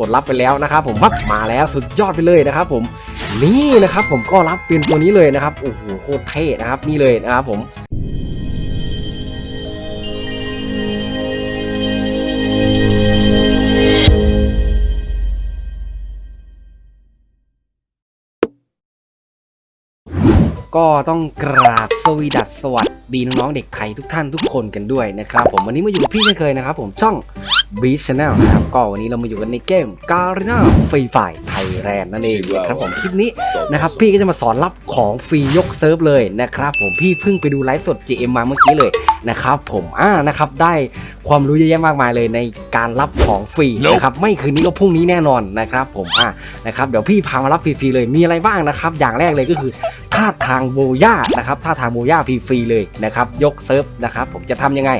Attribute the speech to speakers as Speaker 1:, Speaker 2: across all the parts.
Speaker 1: กดรับไปแล้วนะครับผมมาแล้วสุดยอดไปเลยนะครับผมนี่นะครับผมก็รับเป็นตัวนี้เลยนะครับโอ้โหโคตรเท่นะครับนี่เลยนะครับผมก็ต้องกราบสวีดัสสวัสดีน้องๆเด็กไทยทุกท่านทุกคนกันด้วยนะครับผมวันนี้มาอยู่กับพี่เช่นเคยนะครับผมช่อง b e a Channel นะครับก็วันนี้เรามาอยู่กันในเกม Garena Free Fire Thailand นั่นเองนะครับผมคลิปนี้นะครับพี่ก็จะมาสอนรับของฟรียกเซิร์ฟเลยนะครับผมพี่เพิ่งไปดูไลฟ์สด GM มาเมื่อกี้เลยนะครับผมอ่านะครับได้ความรู้เยอะแยะมากมายเลยในการรับของฟรีนะครับไม่คืนนี้ก็พรุ่งนี้แน่นอนนะครับผมอ่านะครับเดี๋ยวพี่พามารับฟรีๆเลยมีอะไรบ้างนะครับ อย่างแรกเลยก็คือท่าทางโบย่านะครับท่าทางโบย่าฟรีๆเลยนะครับยกเซิร์ฟนะครับผมจะทำยังไง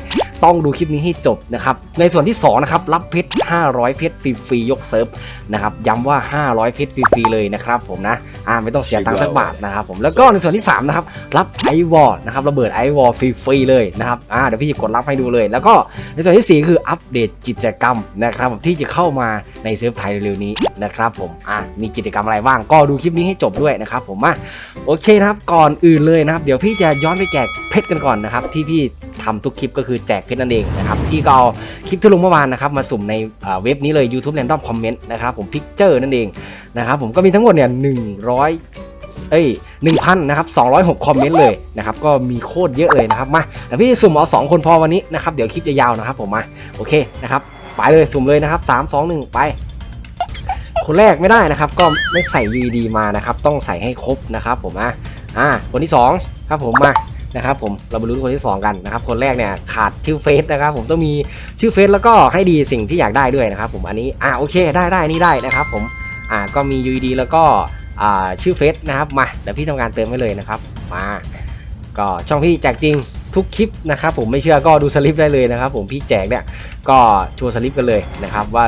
Speaker 1: ต้องดูคลิปนี้ให้จบนะครับในส่วนที่2นะครับรับเพชร500เพชรฟรีๆยกเซิร์ฟนะครับย้ำว่า 500เพชรฟรีๆเลยนะครับผมนะอ่าไม่ต้องเสียตังค์สักบาทนะครับผมแล้วก็ในส่วนที่3นะครับรับไอวอลนะครับระเบิดไอวอลฟรีๆเลยนะครับอ่าเดี๋ยวพี่จะกดรับให้ดูเลย แล้วก็ในส่วนทีสี่4 คืออัปเดตกิจกรรมนะครับผมที่จะเข้ามาในเซิร์ฟไทยเร็วๆนี้นะครับผมอ่ามีกิจกรรมอะไรบ้างก็ดูคลิปนี้ให้จบด้วยนะครับผมมาโอเคนะครับก่อนอื่นเลยนะครับเดี๋ยวพี่จะย้อนไปแจกเพชรกันก่อนนะครับที่พี่ทำทุกคลิปก็คือแจกเพชรนั่นเองนะครับพี่ก็เอาคลิปที่ลงเมื่อวานนะครับมาสุ่มในเว็บนี้เลย YouTube Random Comment นะครับผมพิกเจอร์นั่นเองนะครับผมก็มีทั้งหมดเนี่ยหนึ่งร้อยเอ้ยหนึ่งพันนะครับสองร้อยหกคอมเมนต์เลยนะครับ ก็มีโคตรเยอะเลยนะครับ มาแต่พี่สุ่มเอาสองคนพอวันนี้นะครับ เดี๋ยวคลิปจะยาวนะครับผมมา โอเคนะครับ ไปเลยสุ่มเลยนะครับสามสองหนึ่งไป คนแรกไม่ได้นะครับ ก็ไม่ใส่ UED มานะครับ ต้องใส่ให้ครบนะครับผมอะอ่าคนที่สองครับผมมา นะครับผมเรามาลุ้นคนที่สองกันนะครับคนแรกเนี่ยขาดชื่อเฟซนะครับผมต้องมีชื่อเฟซแล้วก็ให้ดีสิ่งที่อยากได้ด้วยนะครับผมอันนี้อ่าโอเคได้ได้นี่ได้นะครับผมอ่าก็มี UED แล้วก็อ่าชื่อเฟซนะครับมาเดี๋ยวพี่ทำการเติมให้เลยนะครับมาก็ช่องพี่แจกจริงทุกคลิปนะครับผมไม่เชื่อก็ดูสลิปได้เลยนะครับผมพี่แจกเนี่ยก็โชว์สลิปกันเลยนะครับว่า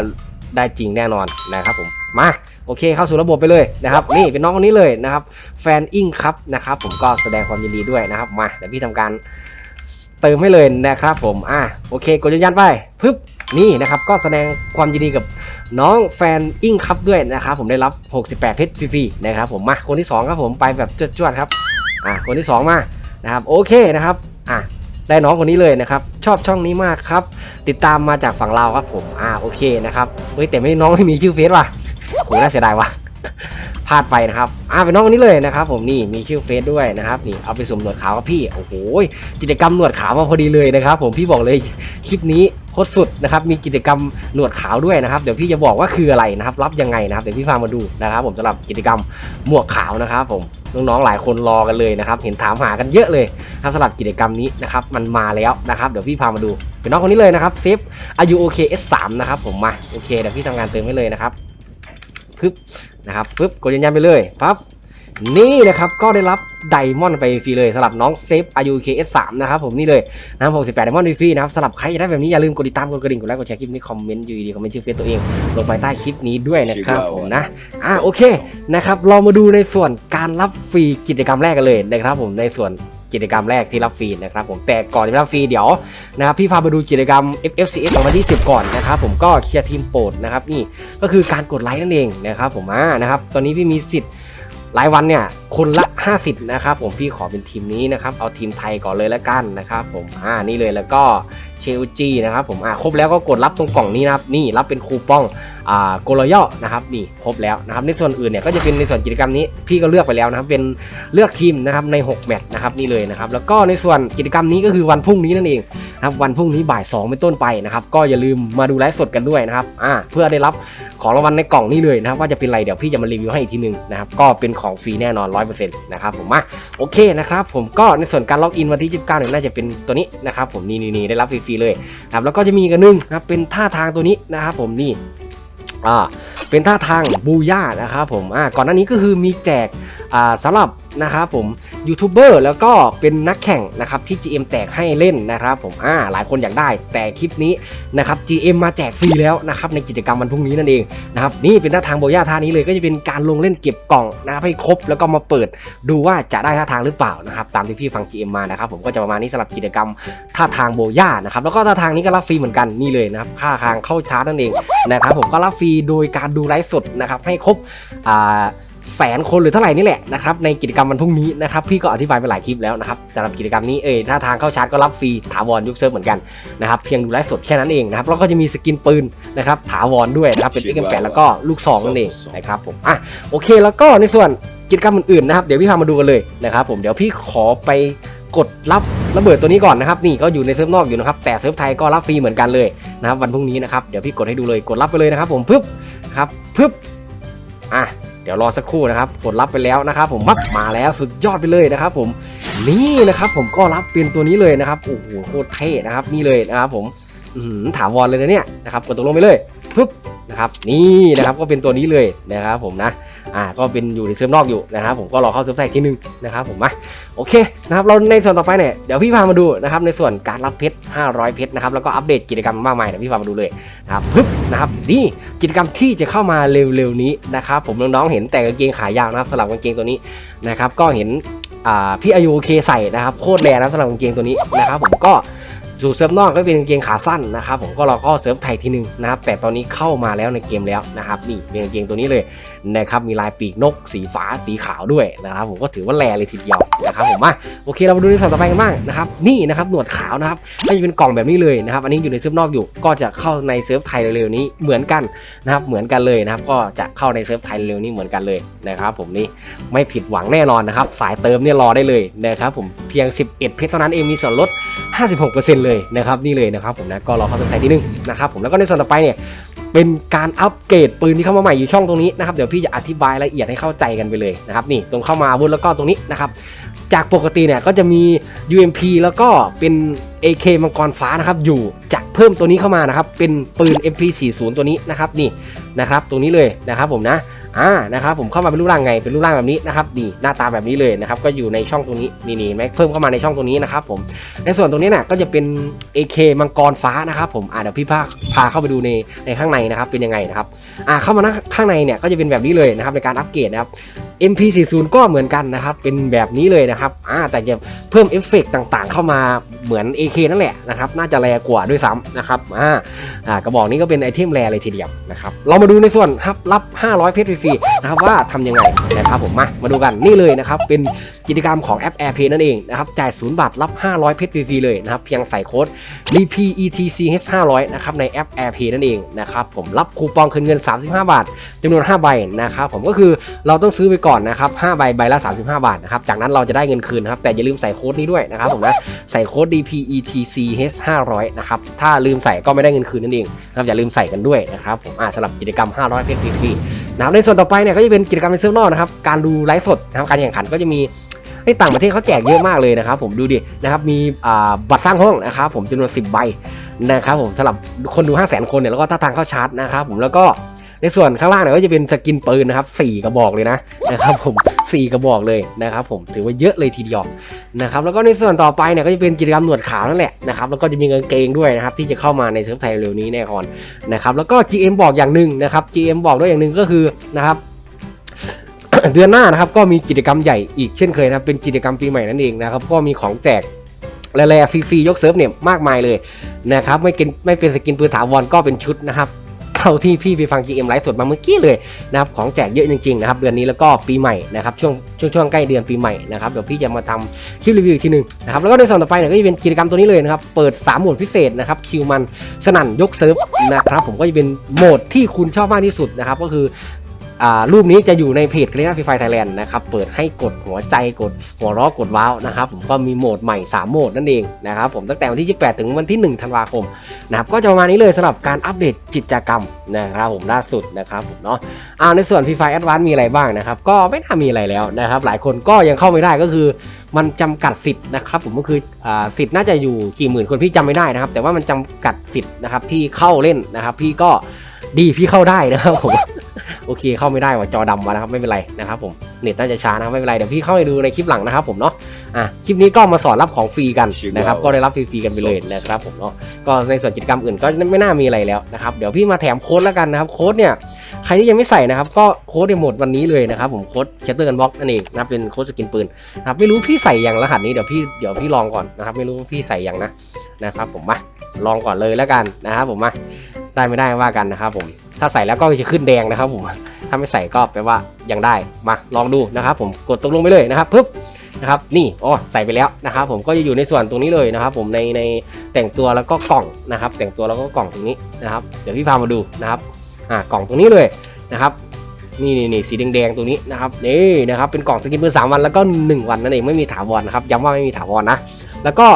Speaker 1: ได้จริงแน่นอนนะครับผมมา โอเคเข้าสู่ระบบไปเลยนะครับนี่เป็นน้องคนนี้เลยนะครับแฟนอิงครับนะครับผมก็แสดงความยินดีด้วยนะครับมาเดี๋ยวพี่ทำการเติมให้เลยนะครับผมอะโอเคกดยืนยันไปปึ๊บนี่นะครับก็แสดงความยินดีกับน้องแฟนอิงครับด้วยนะครับผมได้รับ 68 เพชรฟรีๆนะครับผมมาคนที่สองครับผมไปแบบจวดๆครับอะคนที่สองมานะครับโอเคนะครับอะได้น้องคนนี้เลยนะครับชอบช่องนี้มากครับ ติดตามมาจากฝั่งเราวครับผมอ่าโอเคนะครับเฮ้ยแต่ไม่น้องไม่มีชื่อเฟซว่ะ โหน่าเสียดายว่ะพลาดไปนะครับอ่าเป็นน้องคนนี้เลยนะครับ ผมนี่มีชื่อเฟซด้วยนะครับนี่เอาไปสุ่มหนวดขาวครับพี่โอ้โหกิจกรรมหนวดขาวมาพอดีเลยนะครับ ผมพี่บอกเลยคลิปนี้โคตรสุดนะครับมีกิจกรรมหนวดขาวด้วยนะครับเดี๋ยวพี่จะบอกว่าคืออะไรนะครับ รับยังไงนะครับเดี๋ยวพี่พามาดูนะครับ ผมสำหรับกิจกรรมหมวกขาวนะครับ ผมน้องๆหลายคนรอกันเลยนะครับ เห็นถามหากันเยอะเลยครับสำหรับกิจกรรมนี้นะครับมันมาแล้วนะครับเดี๋ยวพี่พามาดูเป็นน้องคนนี้เลยนะครับเซฟอายุโอเค S3 นะครับผมมาโอเคเดี๋ยวพี่ทำงานเติมให้เลยนะครับ ปึ๊บนะครับปึ๊บกดยืนยันไปเลยปั๊บนี่นะครับก็ได้รับไดมอนด์ไปฟรีเลยสำหรับน้องเซฟอายุ KS3 นะครับผมนี่เลยนะครับ68ไดมอนด์ฟรีนะครับสำหรับใครอยากได้แบบนี้อย่าลืมกดติดตามกดกระดิ่งกดไลค์กดแชร์คลิปนี้คอมเมนต์ยูดีคอมเมนต์ชื่อเฟซตัวเองลงไปใต้คลิปนี้ด้วยนะครับผมนะอะโอเคนะครับเรามาดูในส่วนการรับฟรีกิจกรรมแรกกันเลยนะครับผมในส่วน กิจกรรมแรกที่รับฟรีนะครับผมแต่ก่อนจะรับฟรีเดี๋ยวนะครับพี่พาไปดูกิจกรรม FFCS 2020 ก่อนนะครับผมก็เคลียร์ทีมโปรดนะครับนี่ก็คือการกดไลค์นั่นเองนะครับผมอ่านะครับตอนนี้พี่มีสิทธิ์รายวันเนี่ยคนละ 50 นะครับผมพี่ขอเป็นทีมนี้นะครับ เอาทีมไทยก่อนเลยแล้วกันนะครับผมอ่านี่เลยแล้วก็เชลจีนะครับผมอ่าครบแล้วก็กดรับตรงกล่องนี้นะครับนี่รับเป็นคูปองอ่าโกลยอนะครับนี่ครบแล้วนะครับในส่วนอื่นเนี่ยก็จะเป็นในส่วนกิจกรรมนี้พี่ก็เลือกไปแล้วนะครับเป็นเลือกทีมนะครับใน 6 แมตช์นะครับนี่เลยนะครับแล้วก็ในส่วนกิจกรรมนี้ก็คือวันพรุ่งนี้นั่นเองนะครับวันพรุ่งนี้บ่าย2เป็นต้นไปนะครับก็อย่าลืมมาดูไลฟ์สดกันด้วยนะครับอ่าเพื่อได้รับของรางวัลในกล่องนี้เลยนะครับว่าจะเป็นอะไรเดี๋ยวพี่จะมารีวิวให้อีกทีนึงนะครับก็เป็นของฟรีแน่นอน100%นะครับผมมาโอเคนะครับผมก็ในส่วนการล็อกอินวันที่ 29เนี่ยน่าจะเป็นตัวนี้นะครับผมนี่นี่ได้รับฟรีๆเลยนะครับแล้วก็จะมีกันหนึงนะครับเป็นท่าทางตัวนี้นะครับผมนี่อ่าเป็นท่าทางบูย่านะครับผมอ่าก่อนหน้านี้ก็คือมีแจกอ่าสำหรับ นะครับผมยูทูบเบอร์แล้วก็เป็นนักแข่งนะครับที่ GM แจกให้เล่นนะครับผมอ่าหลายคนอยากได้ แต่คลิปนี้นะครับ GM มาแจกฟรีแล้วนะครับในกิจกรรมวันพรุ่งนี้นั่นเองนะครับนี่เป็นท่าทางโบย่าท่านี้เลยก็จะเป็นการลงเล่นเก็บกล่องนะครับให้ครบแล้วก็มาเปิดดูว่าจะได้ท่าทางหรือเปล่านะครับตามที่พี่ฟัง GM มานะครับผมก็จะประมาณนี้สำหรับกิจกรรมท่าทางโบย่านะครับแล้วก็ท่าทางนี้ก็รับฟรีเหมือนกันนี่เลยนะครับค่าทางเข้าชาร์จนั่นเองนะครับผมก็รับฟรีโดยการดูไลฟ์สดนะครับให้ครบอ่า แสนคนหรือเท่าไหร่นี่แหละนะครับในกิจกรรมวันพรุ่งนี้นะครับพี่ก็อธิบายไปหลายคลิปแล้วนะครับสำหรับกิจกรรมนี้เอ่ยถ้าทางเข้าชาร์จก็รับฟรีถาวรยุคเซิร์ฟเหมือนกันนะครับเพียงดูไลฟ์สดแค่นั้นเองนะครับแล้วก็จะมีสกินปืนนะครับถาวรด้วยนะครับเป็น XM8 แล้วก็ลูกซองนั่นเองนะครับผมอะโอเคแล้วก็ในส่วนกิจกรรมอื่นๆนะครับเดี๋ยวพี่พามาดูกันเลยนะครับผมเดี๋ยวพี่ขอไปกดรับระเบิดตัวนี้ก่อนนะครับนี่ก็อยู่ในเซิร์ฟนอกอยู่นะครับแต่เซิร์ฟไทยก็รับฟรีเหมือนกันเลยนะครับวันพรุ่งนี้นะครับเดี๋ยวพี่กดให้ดูเลยกดรับไปเลยนะครับผมปึ๊บครับปึ๊บอะ ดี๋ยวรอสักครู่นะครับกดรับไปแล้วนะครับผมมัดมาแล้วสุดยอดไปเลยนะครับผมนี่นะครับผมก็รับเป็นตัวนี้เลยนะครับโอ้โหโคตรเท่นะครับนี่เลยนะครับผมอื้อหือถาวรเลยนะเนี่ยนะครับกดตกลงไปเลยปึ๊บ นะครับนี่นะครับก็เป็นตัวนี้เลยนะครับผมนะอ่าก็เป็นอยู่ในเซิร์ฟนอกอยู่นะครับผมก็รอเข้าเซิร์ฟไทยทีนึงนะครับผมมาโอเคนะครับเราในส่วนต่อไปเนี่ยเดี๋ยวพี่พามาดูนะครับในส่วนการรับเพชร 500 เพชรนะครับแล้วก็อัปเดตกิจกรรมมากมายเดี๋ยวพี่พามาดูเลยนะครับปึ๊บนะครับนี่กิจกรรมที่จะเข้ามาเร็วๆนี้นะครับผมน้องๆเห็นแต่กางเกงขายาวนะครับสำหรับกางเกงตัวนี้นะครับก็เห็นพี่อายุโอเคใส่นะครับโคตรแรงนะสำหรับกางเกงตัวนี้นะครับผมก็ สู่เซิร์ฟนอกก็เป็นกางเกงขาสั้นนะครับผมก็เราก็เซิร์ฟไทยทีหนึงนะครับแต่ตอนนี้เข้ามาแล้วในเกมแล้วนะครับนี่เป็นกางเกงตัวนี้เลยนะครับมีลายปีกนกสีฟ้าสีขาวด้วยนะครับผมก็ถือว่าแรงเลยทีเดียวนะครับผมมาโอเคเรามาดูในส่วนต่อไปกันบ้างนะครับนี่นะครับหนวดขาวนะครับก็จะเป็นกล่องแบบนี้เลยนะครับอันนี้อยู่ในเซิร์ฟนอกอยู่ก็จะเข้าในเซิร์ฟไทยเร็วๆนี้เหมือนกันนะครับเหมือนกันเลยนะครับก็จะเข้าในเซิร์ฟไทยเร็วนี้เหมือนกันเลยนะครับผมนี่ไม่ผิดหวังแน่นอนนะครับสายเติมเนี่ยรอได้เลยนะครับผมเพียง 11 เพชรเท่านั้นเองมีส่วนลด 56%เลยนะครับนี่เลยนะครับผมนะก็รอเข้าเซิร์ฟไทยที่หนึ่งนะครับผมแล้วก็ในส่วนต่อไปเนี่ยเป็นการอัปเกรดปืนที่เข้ามาใหม่อยู่ช่องตรงนี้นะครับเดี๋ยวพี่จะอธิบายละเอียดให้เข้าใจกันไปเลยนะครับนี่ตรงเข้ามาอาวุธแล้วก็ตรงนี้นะครับจากปกติเนี่ยก็จะมี UMP แล้วก็เป็น AK มังกรฟ้านะครับอยู่จะเพิ่มตัวนี้เข้ามานะครับเป็นปืน MP40 ตัวนี้นะครับนี่นะครับตรงนี้เลยนะครับผมนะ อ่านะครับผมเข้ามาเป็นรูปร่างไงเป็นรูปร่างแบบนี้นะครับนี่หน้าตาแบบนี้เลยนะครับก็อยู่ในช่องตรงนี้นี่นี่แม็กเพิ่มเข้ามาในช่องตรงนี้นะครับผมในส่วนตรงนี้น่ะก็จะเป็น AK มังกรฟ้านะครับผมอ่าเดี๋ยวพี่พาพาเข้าไปดูในในข้างในนะครับเป็นยังไงนะครับอ่าเข้ามาข้างในเนี่ยก็จะเป็นแบบนี้เลยนะครับในการอัปเกรดนะครับ MP40 ก็เหมือนกันนะครับเป็นแบบนี้เลยนะครับอ่าแต่จะเพิ่มเอฟเฟกต์ต่างๆ เข้ามาเหมือน AK นั่นแหละนะครับน่าจะแรงกว่าด้วยซ้ำนะครับอ่าอ่ากระบอกนี้ก็เป็นไอเทมแรเลยทีเดียวนะครับเรามาดูในส่วนรับรับ 500 เพชรฟรีๆนะครับว่าทำยังไงนะครับผมมามาดูกันนี่เลยนะครับเป็นกิจกรรมของแอป AirPay นั่นเองนะครับจ่าย0บาทรับ 500 เพชรฟรีๆเลยนะครับเพียงใส่โค้ด DPETCH 500นะครับในแอป AirPay นั่นเองนะครับผมรับคูปองคืนเงิน 35 บาทจำนวน 5 ใบนะครับผมก็คือเราต้องซื้อไปก่อนนะครับ5ใบใบละ 35 บาทนะครับจากนั้นเราจะได้เงินคืนนะครับแต่อย่าลืมใส่โค้ดนี้ด้วยนะครับผมนะใส่โค้ด DPETCH 500นะครับถ้าลืมใส่ก็ไม่ได้เงินคืนนั่นเองนะครับอย่าลืมใส่กันด้วยนะครับผมอ่าสำหรับกิจกรรม 500 เพชรฟรีๆ นะครับในส่วนต่อไปเนี่ยก็จะเป็นกิจกรรมในเซิร์ฟนอกนะครับการดูไลฟ์สดนะครับการแข่งขันก็จะมีในต่างประเทศเขาแจกเยอะมากเลยนะครับผมดูดินะครับมีบัตรสร้างห้องนะครับผมจำนวน 10 ใบนะครับผมสำหรับคนดู 5 0 0 0 0 0 คนเนี่ยแล้วก็ถ้าทางเข้าชาร์จนะครับผมแล้วก็ ในส่วนข้างล่างเนี่ยก็จะเป็นสกินปืนนะครับ4กระบอกเลยนะนะครับผม4กระบอกเลยนะครับผมถือว่าเยอะเลยทีเดียวนะครับแล้วก็ในส่วนต่อไปเนี่ยก็จะเป็นกิจกรรมหนวดขาวนั่นแหละนะครับแล้วก็จะมีกางเกงด้วยนะครับที่จะเข้ามาในเซิร์ฟไทยเร็วนี้แน่นอนนะครับแล้วก็ GM บอกอย่างหนึ่งนะครับ GM บอกด้วยอย่างหนึ่งก็คือนะครับเดือนหน้านะครับก็มีกิจกรรมใหญ่อีกเช่นเคยนะเป็นกิจกรรมปีใหม่นั่นเองนะครับก็มีของแจกแร่ๆฟรีๆยกเซิร์ฟเนี่ยมากมายเลยนะครับไม่กินไม่เป็นสกินปืนถาวรก็เป็นชุดนะครับ เท่าที่พี่ไปฟัง GM ไลฟ์สดมาเมื่อกี้เลยนะครับของแจกเยอะจริงๆนะครับเดือนนี้แล้วก็ปีใหม่นะครับช่วงช่วงช่วงใกล้เดือนปีใหม่นะครับเดี๋ยวพี่จะมาทำคลิปรีวิวอีกทีหนึงนะครับแล้วก็ในส่วนต่อไปเนี่ยก็จะเป็นกิจกรรมตัวนี้เลยนะครับเปิด 3 โหมดพิเศษนะครับคิวมันสนั่นยกเซิร์ฟนะครับผมก็จะเป็นโหมดที่คุณชอบมากที่สุดนะครับก็คือ รูปนี้จะอยู่ในเพจ g r e e n Free Fire Thailand นะครับ เปิดให้กดหัวใจกดหัวเร้อกดว้าวนะครับผมก็มีโหมดใหม่ 3 โหมดนั่นเองนะครับผมตั้งแต่วันที่ 28 ถึงวันที่ 1 ธันวาคมนะครับก็จะประมาณนี้เลยสำหรับการอัปเดตกิจกรรมนะครับผมล่าสุดนะครับผมเนาะอ่าในส่วน Free Fire Advance มีอะไรบ้างนะครับ ก็ไม่น่ามีอะไรแล้วนะครับ หลายคนก็ยังเข้าไม่ได้ก็คือ มันจำกัดสิทธิ์นะครับผมก็คืออ่าสิทธิ์น่าจะอยู่กี่หมื่นคนพี่จำไม่ได้นะครับ แต่ว่ามันจำกัดสิทธิ์นะครับที่เข้าเล่นนะครับ พี่ก็ดีพี่เข้าได้นะครับผม โอเคเข้าไม่ได้ว่ะจอดำมานะครับไม่เป็นไรนะครับผมเน็ตน่าจะช้านะครับไม่เป็นไรเดี๋ยวพี่เข้าไปดูในคลิปหลังนะครับผมเนาะอะคลิปนี้ก็มาสอนรับของฟรีกันนะครับก็ได้รับฟรีๆกันไปเลยนะครับผมเนาะก็ในส่วนกิจกรรมอื่นก็ไม่น่ามีอะไรแล้วนะครับเดี๋ยวพี่มาแถมโค้ดแล้วกันนะครับโค้ดเนี่ยใครที่ยังไม่ใส่นะครับก็โค้ดในโหมดวันนี้เลยนะครับผมโค้ดเชตเตอร์กันบ็อกนั่นเองนะครับเป็นโค้ดสกินปืนนะครับไม่รู้พี่ใส่อย่างรหัสนี้เดี๋ยวพี่เดี๋ยวพี่ลองก่อนนะครับไม่รู้ว่าพี่ใส่อย่างนะนะครับผมมาลองก่อนเลยแล้วกันนะครับผมมาได้ไม่ได้ว่ากันนะครับผม ถ้าใส่แล้วก็จะขึ้นแดงนะครับผมถ้าไม่ใส่ก็แปลว่ายังได้มาลองดูนะครับ ผมกดตกลงไปเลยนะครับปึ๊บนะครับนี่อ๋อใส่ไปแล้วนะครับ ผมก็จะอยู่ในส่วนตรงนี้เลยนะครับ ผมในในแต่งตัวแล้วก็กล่องนะครับ แต่งตัวแล้วก็กล่องตรงนี้นะครับ เดี๋ยวพี่พามาดูนะครับอ่ากล่องตรงนี้เลยนะครับนี่นี่นี่สีแดงๆตรงนี้นะครับนี่นะครับเป็นกล่องสกินปืนสามวันแล้วก็หนึ่งวันนั่นเองไม่มีถาวรนะครับย้ำว่าไม่มีถาวรนะ แล้วก็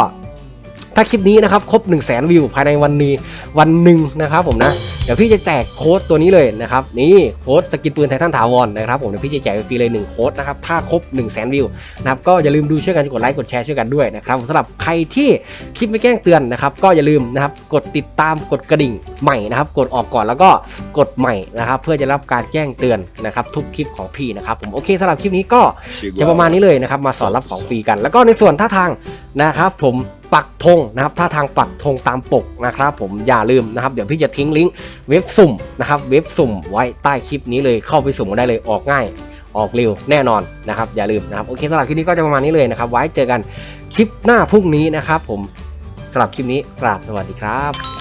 Speaker 1: ถ้าคลิปนี้นะครับครบ1 0 0 0 0แสนวิวภายในวันนี้วันหนึ่งนะครับผมนะเดี๋ยวพี่จะแจกโค้ดตัวนี้เลยนะครับนี่โค้ดสกินปืนไททันถาวรนะครับผมเดี๋ยวพี่จะแจกฟรีเลย1โค้ดนะครับถ้าครบ1 0 0 0 0แสนวิวนะครับก็อย่าลืมดูช่วยกันกดไลค์กดแชร์ช่วยกันด้วยนะครับสำหรับใครที่คลิปไม่แจ้งเตือนนะครับก็อย่าลืมนะครับกดติดตามกดกระดิ่งใหม่นะครับกดออกก่อนแล้วก็กดใหม่นะครับเพื่อจะรับการแจ้งเตือนนะครับทุกคลิปของพี่นะครับผมโอเคสำหรับคลิปนี้ก็จะประมาณนี้เลยนะครับมาสอนรับของฟรีกัน แล้วก็ในส่วนท่าทางนะครับผม ปักธงนะครับถ้าทางปักธงตามปกนะครับผมอย่าลืมนะครับ เดี๋ยวพี่จะทิ้งลิงก์เว็บสุ่มนะครับเว็บสุ่มไว้ใต้คลิปนี้เลยเข้าไปสุ่มได้เลยออกง่ายออกเร็วแน่นอนนะครับ อย่าลืมนะครับโอเคสำหรับคลิปนี้ก็จะประมาณนี้เลยนะครับ ไว้เจอกันคลิปหน้าพรุ่งนี้นะครับ ผมสำหรับคลิปนี้กราบสวัสดีครับ